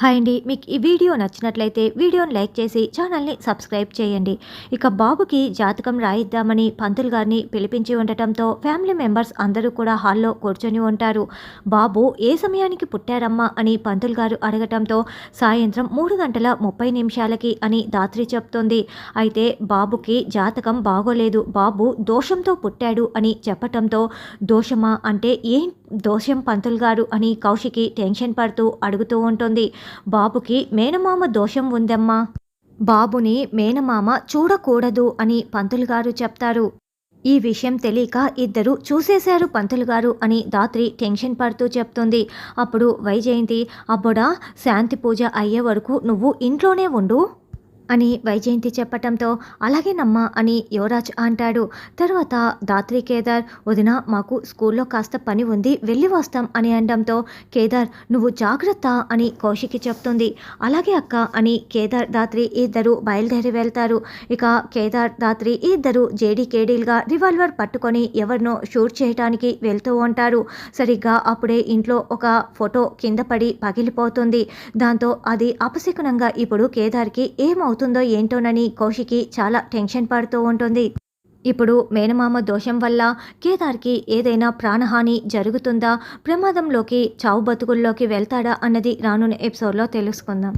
Hi అండి మీకు ఈ వీడియో నచ్చినట్లయితే వీడియోని లైక్ చేసి ఛానల్ని సబ్స్క్రైబ్ చేయండి. ఇక బాబుకి జాతకం రాయిద్దామని పంతులు గారిని పిలిపించి ఉండటంతో ఫ్యామిలీ మెంబర్స్ అందరూ కూడా హాల్లో కూర్చొని ఉంటారు. బాబు ఏ సమయానికి పుట్టారమ్మా? అని పంతులు గారు అడగటంతో సాయంత్రం మూడు గంటల ముప్పై నిమిషాలకి అని దాత్రి చెప్తుంది. అయితే బాబుకి జాతకం బాగోలేదు. బాబు దోషంతో పుట్టాడు అని చెప్పటంతో దోషమా? అంటే ఏం దోషం పంతులు గారు అని కౌశికి టెన్షన్ పడుతూ అడుగుతూ ఉంటుంది. బాబుకి మేనమామ దోషం ఉందమ్మా. బాబుని మేనమామ చూడకూడదు అని పంతులు గారు చెప్తారు. ఈ విషయం తెలియక ఇద్దరు చూసేశారు పంతులు గారు అని దాత్రి టెన్షన్ పడుతూ చెప్తుంది. అప్పుడు వైజయంతి అబ్బుడా శాంతి పూజ అయ్యే వరకు నువ్వు ఇంట్లోనే ఉండు. అని వైజయంతి చెప్పటంతో అలాగేనమ్మా అని యువరాజ్ అంటాడు. తర్వాత దాత్రి కేదార్ వదిన మాకు స్కూల్లో కాస్త పని ఉంది వెళ్ళి వస్తాం అని అనడంతో కేదార్ నువ్వు జాగ్రత్త అని కౌశికి చెప్తుంది. అలాగే అక్క అని కేదార్ దాత్రి ఇద్దరు బయలుదేరి వెళ్తారు. ఇక కేదార్ దాత్రి ఇద్దరు జేడీ కేడీలుగా రివాల్వర్ పట్టుకొని ఎవరినో షూట్ చేయడానికి వెళ్తూ ఉంటారు. సరిగ్గా అప్పుడే ఇంట్లో ఒక ఫోటో కింద పడి పగిలిపోతుంది. దాంతో అది అపశకునంగా ఇప్పుడు కేదార్కి ఏమవుతుంది? ఏంటోనని కౌశికి చాలా టెన్షన్ పడుతూ ఉంటుంది. ఇప్పుడు మేనమామ దోషం వల్ల కేదార్కి ఏదైనా ప్రాణహాని జరుగుతుందా? ప్రమాదంలోకి చావు బతుకుల్లోకి వెళ్తాడా? అన్నది రానున్న ఎపిసోడ్లో తెలుసుకుందాం.